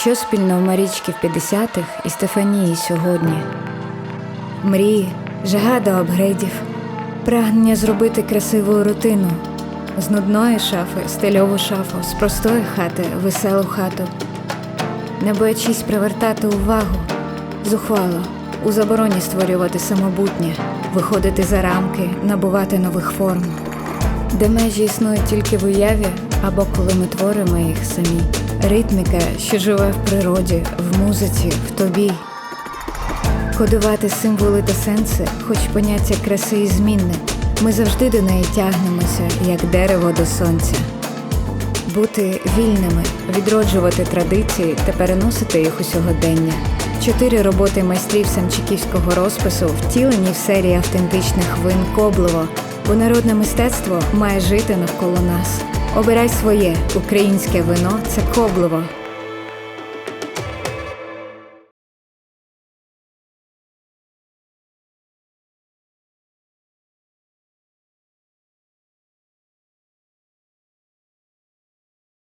Що спільно в Марічки в 50-х і Стефанії сьогодні? Мрії, жага до апгрейдів, прагнення зробити красиву рутину, з нудної шафи, стильову шафу, з простої хати, веселу хату, не боячись привертати увагу, зухвало, у забороні створювати самобутнє, виходити за рамки, набувати нових форм, де межі існують тільки в уяві або коли ми творимо їх самі. Ритміка, що живе в природі, в музиці, в тобі. Кодувати символи та сенси, хоч поняття краси і змінне, ми завжди до неї тягнемося, як дерево до сонця. Бути вільними, відроджувати традиції та переносити їх у сьогодення. Чотири роботи майстрів самчиківського розпису втілені в серії автентичних вин Коблево, бо народне мистецтво має жити навколо нас. Обирай своє українське вино це Коблево.